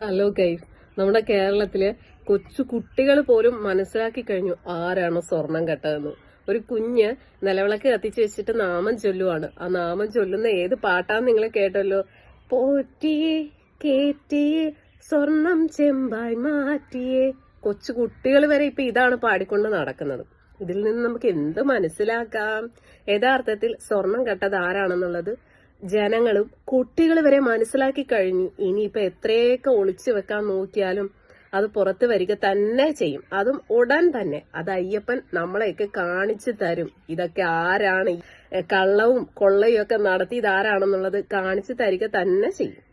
Hello guys നമ്മുടെ കേരളത്തിലെ കൊച്ചു കുട്ടികൾ പോലും മനസ്സിലാക്കി കഴിഞ്ഞു ആരാണ് സ്വർണം കെട്ടതെന്ന്. ഒരു കുഞ്ഞ് നിലവിളക്ക് കത്തിച്ചു വെച്ചിട്ട് നാമം ചൊല്ലുവാണ്. ആ നാമം ചൊല്ലുന്ന ഏത് പാട്ടാന്ന് നിങ്ങൾ കേട്ടല്ലോ? പോറ്റിയെ കേറ്റിയെ സ്വർണം ചെമ്പായി മാറ്റിയെ. കൊച്ചു കുട്ടികൾ വരെ ഇപ്പൊ ഇതാണ് പാടിക്കൊണ്ട് നടക്കുന്നത്. ഇതിൽ നിന്ന് നമുക്ക് എന്ത് മനസ്സിലാക്കാം? യഥാർത്ഥത്തിൽ സ്വർണം കെട്ടത് ആരാണെന്നുള്ളത് ജനങ്ങളും കുട്ടികൾ വരെ മനസ്സിലാക്കി കഴിഞ്ഞു ഇനിയിപ്പോ എത്രയൊക്കെ ഒളിച്ചു വെക്കാൻ നോക്കിയാലും അത് പുറത്ത് വരിക തന്നെ ചെയ്യും. അതും ഉടൻ തന്നെ. അത് അയ്യപ്പൻ നമ്മളെയൊക്കെ കാണിച്ചു തരും. ഇതൊക്കെ ആരാണ്? കള്ളവും കൊള്ളയും ഒക്കെ നടത്തി ഇതാരാണെന്നുള്ളത് കാണിച്ചു തരിക തന്നെ ചെയ്യും.